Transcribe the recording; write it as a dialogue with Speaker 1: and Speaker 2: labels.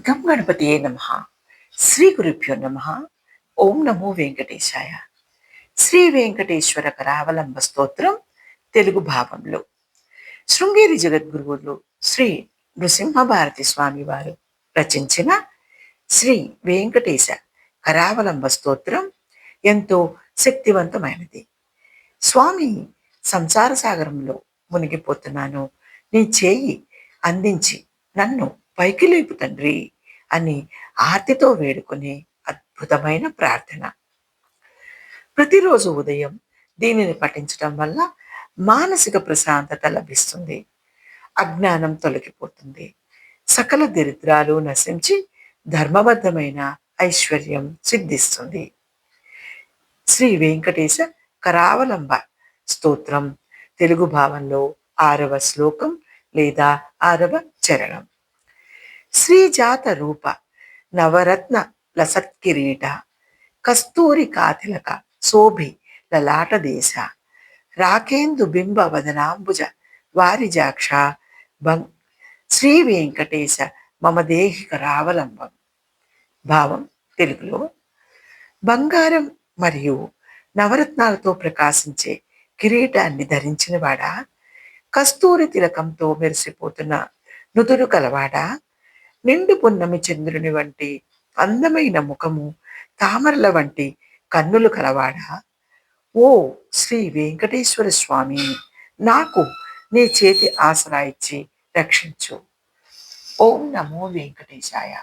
Speaker 1: గం గణపతియే నమ. శ్రీ గురుభ్యో నమ. ఓం నమో వెంకటేశాయ. శ్రీ వెంకటేశ్వర కరావలంబ స్తోత్రం తెలుగు భావంలో. శృంగేరి జగద్గురువులు శ్రీ నృసింహభారతి స్వామి వారు రచించిన శ్రీ వెంకటేశ కరావలంబ స్తోత్రం ఎంతో శక్తివంతమైనది. స్వామి సంసార సాగరంలో మునిగిపోతున్నాను. నీ చేయి అందించి నన్ను పైకి లేపు తండ్రి అని ఆర్తితో వేడుకునే అద్భుతమైన ప్రార్థన. ప్రతిరోజు ఉదయం దీనిని పఠించడం వల్ల మానసిక ప్రశాంతత లభిస్తుంది. అజ్ఞానం తొలగిపోతుంది. సకల దరిద్రాలు నశించి ధర్మబద్ధమైన ఐశ్వర్యం సిద్ధిస్తుంది. శ్రీ వెంకటేశ కరావలంబ స్తోత్రం. తెలుగు భావంలో ఆరవ శ్లోకం లేదా ఆరవ చరణం. శ్రీజాత రూప నవరత్న లసత్కిరీట కస్తూరి కాతిలక శోభి లలాట దేశ రాకేందు బింబ వదనాంబుజ వారిజాక్ష భం శ్రీ వెంకటేశ మమ దేహిక రావలంబం. భావం తెలుగులో బంగారం మరియు నవరత్నాలతో ప్రకాశించే కిరీటాన్ని ధరించినవాడా? కస్తూరి తిలకంతో మెరిసిపోతున్న నుదురు కలవాడా? నిండు పున్నమి చంద్రుని వంటి అందమైన ముఖము తామరల వంటి కన్నులు కలవాడా? ఓ శ్రీ వెంకటేశ్వర స్వామి నాకు నీ చేతి ఆసరా ఇచ్చి రక్షించు. ఓం నమో వెంకటేశాయ.